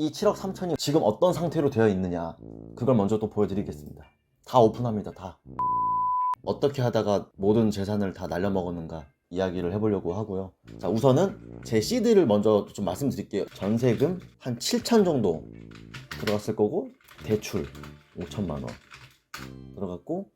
이 7억 3천이 지금 어떤 상태로 되어 있느냐 그걸 먼저 또 보여드리겠습니다. 다 오픈합니다. 다. 어떻게 하다가 모든 재산을 다 날려먹었는가 이야기를 해보려고 하고요. 자 우선은 제 시드를 먼저 좀 말씀드릴게요. 전세금 한 7천 정도 들어갔을 거고 대출 5천만 원 들어갔고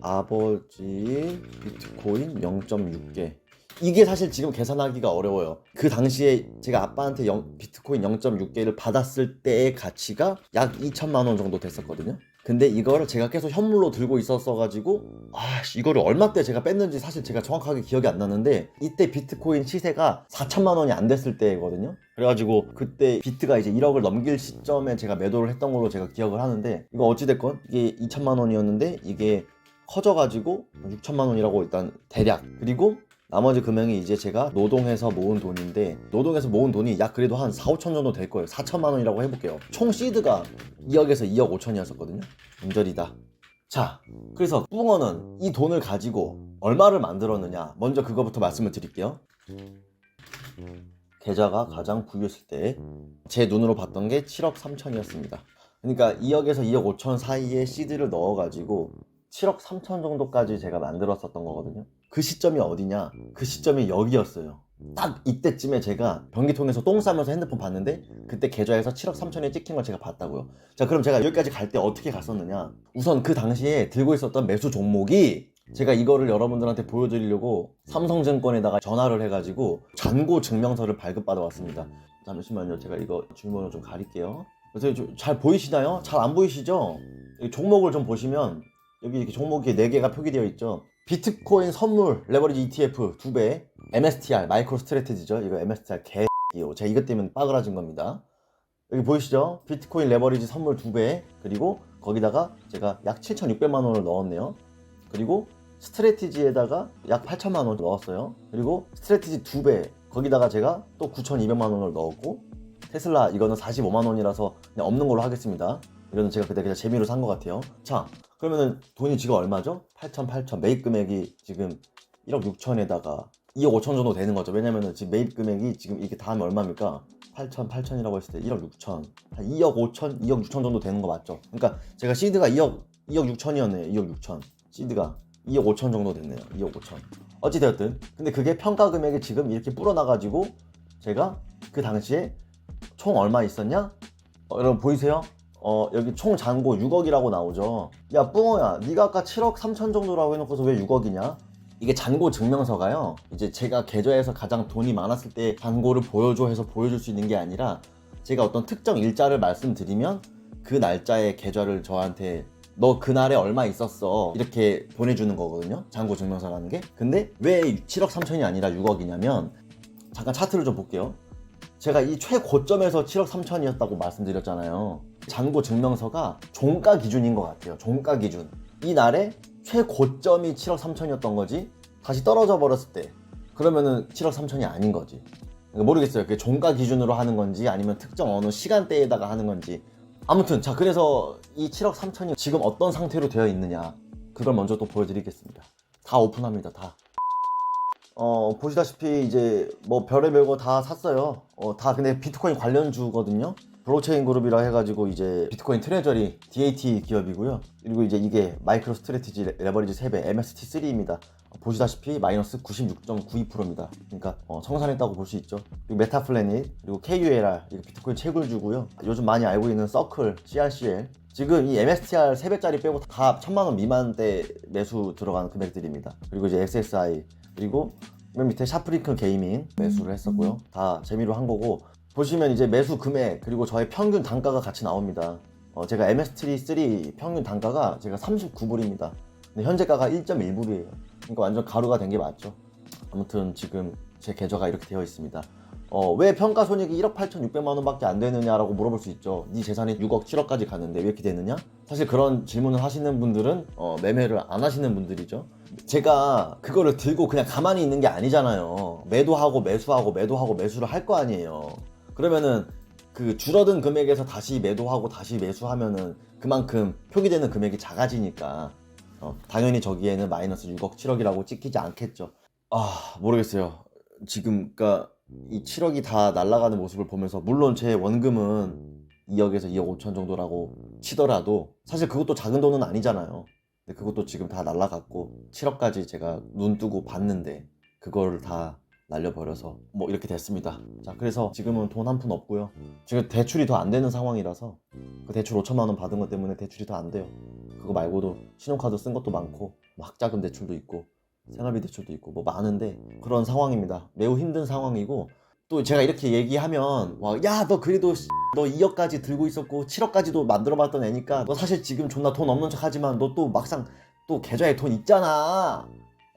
아버지 비트코인 0.6개 이게 사실 지금 계산하기가 어려워요. 그 당시에 제가 아빠한테 영- 비트코인 0.6개를 받았을 때의 가치가 약 2천만 원 정도 됐었거든요. 근데 이거를 제가 계속 현물로 들고 있었어 가지고 아 씨, 이거를 얼마 때 제가 뺐는지 사실 제가 정확하게 기억이 안 나는데 이때 비트코인 시세가 4천만 원이 안 됐을 때거든요. 그래가지고 그때 비트가 이제 1억을 넘길 시점에 제가 매도를 했던 걸로 제가 기억을 하는데 이거 어찌됐건 이게 2천만 원이었는데 이게 커져가지고 6천만 원이라고 일단 대략 그리고 나머지 금액이 이제 제가 노동해서 모은 돈인데 노동해서 모은 돈이 약 그래도 한 4, 5천 정도 될 거예요. 4천만 원이라고 해볼게요. 총 시드가 2억에서 2억 5천이었었거든요. 음절이다. 자 그래서 뿡어는 이 돈을 가지고 얼마를 만들었느냐 먼저 그거부터 말씀을 드릴게요. 계좌가 가장 부유했을 때 제 눈으로 봤던 게 7억 3천이었습니다. 그러니까 2억에서 2억 5천 사이에 시드를 넣어가지고 7억 3천 정도까지 제가 만들었었던 거거든요. 그 시점이 어디냐? 그 시점이 여기였어요. 딱 이때쯤에 제가 변기통에서 똥 싸면서 핸드폰 봤는데 그때 계좌에서 7억 3천에 찍힌 걸 제가 봤다고요. 자 그럼 제가 여기까지 갈 때 어떻게 갔었느냐? 우선 그 당시에 들고 있었던 매수 종목이 제가 이거를 여러분들한테 보여드리려고 삼성증권에다가 전화를 해가지고 잔고 증명서를 발급받아 왔습니다. 잠시만요. 제가 이거 주문을 좀 가릴게요. 그래서 좀잘 보이시나요? 잘 안 보이시죠? 이 종목을 좀 보시면 여기 이렇게 종목이 4개가 표기되어 있죠. 비트코인 선물 레버리지 ETF 2배, MSTR 마이크로 스트레티지죠. 이거 MSTR 개이요. 제가 이것 때문에 빠그라진 겁니다. 여기 보이시죠? 비트코인 레버리지 선물 2배, 그리고 거기다가 제가 약 7,600만 원을 넣었네요. 그리고 스트레티지에다가 약 8천만 원을 넣었어요. 그리고 스트레티지 2배, 거기다가 제가 또 9,200만 원을 넣었고 테슬라 이거는 45만 원이라서 그냥 없는 걸로 하겠습니다. 이거는 제가 그때 그냥 재미로 산 것 같아요. 자, 그러면은 돈이 지금 얼마죠? 8천, 8천. 매입 금액이 지금 1억 6천에다가 2억 5천 정도 되는 거죠. 왜냐면은 지금 매입 금액이 지금 이게 다 하면 얼마입니까? 8천, 8천이라고 했을 때 1억 6천. 한 2억 5천, 2억 6천 정도 되는 거 맞죠? 그러니까 제가 시드가 2억, 2억 6천이었네요. 2억 6천. 시드가 2억 5천 정도 됐네요. 2억 5천. 어찌되었든. 근데 그게 평가 금액이 지금 이렇게 불어나가지고 제가 그 당시에 총 얼마 있었냐? 어, 여러분 보이세요? 어 여기 총 잔고 6억이라고 나오죠. 야 뿡어야, 네가 아까 7억 3천 정도라고 해놓고서 왜 6억이냐? 이게 잔고 증명서가요. 이제 제가 계좌에서 가장 돈이 많았을 때 잔고를 보여줘 해서 보여줄 수 있는 게 아니라 제가 어떤 특정 일자를 말씀드리면 그 날짜의 계좌를 저한테 너 그날에 얼마 있었어 이렇게 보내주는 거거든요. 잔고 증명서라는 게. 근데 왜 7억 3천이 아니라 6억이냐면 잠깐 차트를 좀 볼게요. 제가 이 최고점에서 7억 3천이었다고 말씀드렸잖아요. 잔고 증명서가 종가 기준인 것 같아요. 종가 기준. 이 날에 최고점이 7억 3천이었던 거지. 다시 떨어져 버렸을 때 그러면은 7억 3천이 아닌 거지. 그러니까 모르겠어요. 그게 종가 기준으로 하는 건지 아니면 특정 어느 시간대에다가 하는 건지. 아무튼 자 그래서 이 7억 3천이 지금 어떤 상태로 되어 있느냐 그걸 먼저 또 보여드리겠습니다. 다 오픈합니다. 다. 어, 보시다시피 이제 뭐 별의별 거 다 샀어요. 어, 다 근데 비트코인 관련주거든요. 블록체인 그룹이라 해가지고 이제 비트코인 트레저리 DAT 기업이고요. 그리고 이제 이게 마이크로 스트레티지 레- 레버리지 3배 MST3입니다. 보시다시피 마이너스 96.92%입니다. 그러니까 어, 청산했다고 볼 수 있죠. 그리고 메타플래닛 그리고 KULR 이거 비트코인 채굴주고요. 요즘 많이 알고 있는 서클 CRCL 지금 이 MSTR 3배짜리 빼고 다 천만 원 미만대 매수 들어가는 금액들입니다. 그리고 이제 SSI 그리고 맨 밑에 샤프링크 게이밍 매수를 했었고요. 다 재미로 한 거고 보시면 이제 매수 금액 그리고 저의 평균 단가가 같이 나옵니다. 어, 제가 MS3 평균 단가가 제가 39불입니다. 근데 현재가가 1.1불이에요. 그러니까 완전 가루가 된 게 맞죠. 아무튼 지금 제 계좌가 이렇게 되어 있습니다. 어, 왜 평가 손익이 1억 8,600만 원밖에 안 되느냐라고 물어볼 수 있죠. 네 재산이 6억 7억까지 갔는데 왜 이렇게 되느냐? 사실 그런 질문을 하시는 분들은 어, 매매를 안 하시는 분들이죠. 제가 그거를 들고 그냥 가만히 있는 게 아니잖아요. 매도하고 매수하고 매도하고 매수를 할 거 아니에요. 그러면은 그 줄어든 금액에서 다시 매도하고 다시 매수하면은 그만큼 표기되는 금액이 작아지니까 어, 당연히 저기에는 마이너스 6억 7억이라고 찍히지 않겠죠. 아 모르겠어요. 지금 그러니까 이 7억이 다 날아가는 모습을 보면서 물론 제 원금은 2억에서 2억 5천 정도라고 치더라도 사실 그것도 작은 돈은 아니잖아요. 근데 그것도 지금 다 날라갔고 7억까지 제가 눈 뜨고 봤는데 그거를 다 날려버려서 뭐 이렇게 됐습니다. 자 그래서 지금은 돈 한 푼 없고요. 지금 대출이 더 안 되는 상황이라서 그 대출 5천만 원 받은 것 때문에 대출이 더 안 돼요. 그거 말고도 신용카드 쓴 것도 많고 뭐 학자금 대출도 있고 생활비 대출도 있고 뭐 많은데 그런 상황입니다. 매우 힘든 상황이고 또 제가 이렇게 얘기하면 야너 그래도 씨, 너 2억까지 들고 있었고 7억까지도 만들어봤던 애니까 너 사실 지금 존나 돈 없는 척하지만 너 또 막상 또 계좌에 돈 있잖아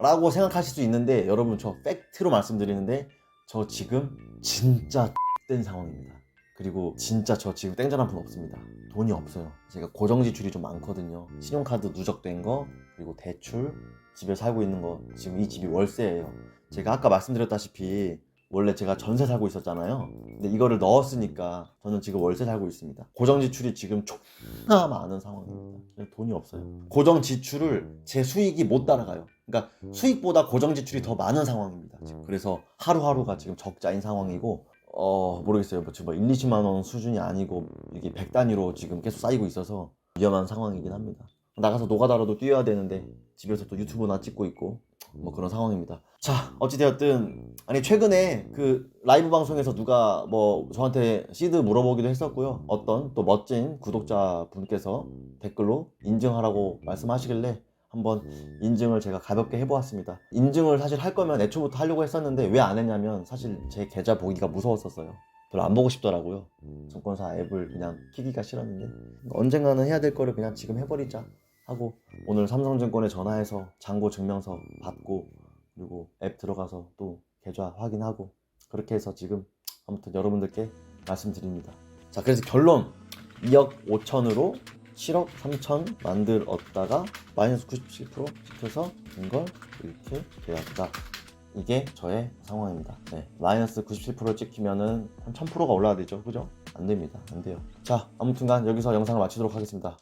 라고 생각하실 수 있는데 여러분 저 팩트로 말씀드리는데 저 지금 진짜 된 상황입니다. 그리고 진짜 저 지금 땡전 한 푼 없습니다. 돈이 없어요. 제가 고정 지출이 좀 많거든요. 신용카드 누적된 거 그리고 대출 집에 살고 있는 거 지금 이 집이 월세예요. 제가 아까 말씀드렸다시피 원래 제가 전세 살고 있었잖아요. 근데 이거를 넣었으니까 저는 지금 월세 살고 있습니다. 고정 지출이 지금 존나 많은 상황입니다. 돈이 없어요. 고정 지출을 제 수익이 못 따라가요. 그러니까 수익보다 고정 지출이 더 많은 상황입니다. 지금. 그래서 하루하루가 지금 적자인 상황이고 어 모르겠어요. 뭐 지금 뭐 1, 20만 원 수준이 아니고 이게 100 단위로 지금 계속 쌓이고 있어서 위험한 상황이긴 합니다. 나가서 노가다라도 뛰어야 되는데 집에서 또 유튜브나 찍고 있고 뭐 그런 상황입니다. 자 어찌되었든 아니 최근에 그 라이브 방송에서 누가 뭐 저한테 시드 물어보기도 했었고요. 어떤 또 멋진 구독자 분께서 댓글로 인증하라고 말씀하시길래 한번 인증을 제가 가볍게 해보았습니다. 인증을 사실 할 거면 애초부터 하려고 했었는데 왜 안 했냐면 사실 제 계좌 보기가 무서웠었어요. 별로 안 보고 싶더라고요. 증권사 앱을 그냥 키기가 싫었는데 언젠가는 해야 될 거를 그냥 지금 해버리자 하고 오늘 삼성증권에 전화해서 잔고 증명서 받고 그리고 앱 들어가서 또 계좌 확인하고 그렇게 해서 지금 아무튼 여러분들께 말씀드립니다. 자 그래서 결론 2억 5천으로 7억 3천 만들었다가 마이너스 97% 시켜서 된걸 이렇게 되었다. 이게 저의 상황입니다. 네, 마이너스 97% 찍히면은 한 1000%가 올라야 되죠. 그죠? 안 됩니다. 안 돼요. 자, 아무튼간 여기서 영상을 마치도록 하겠습니다.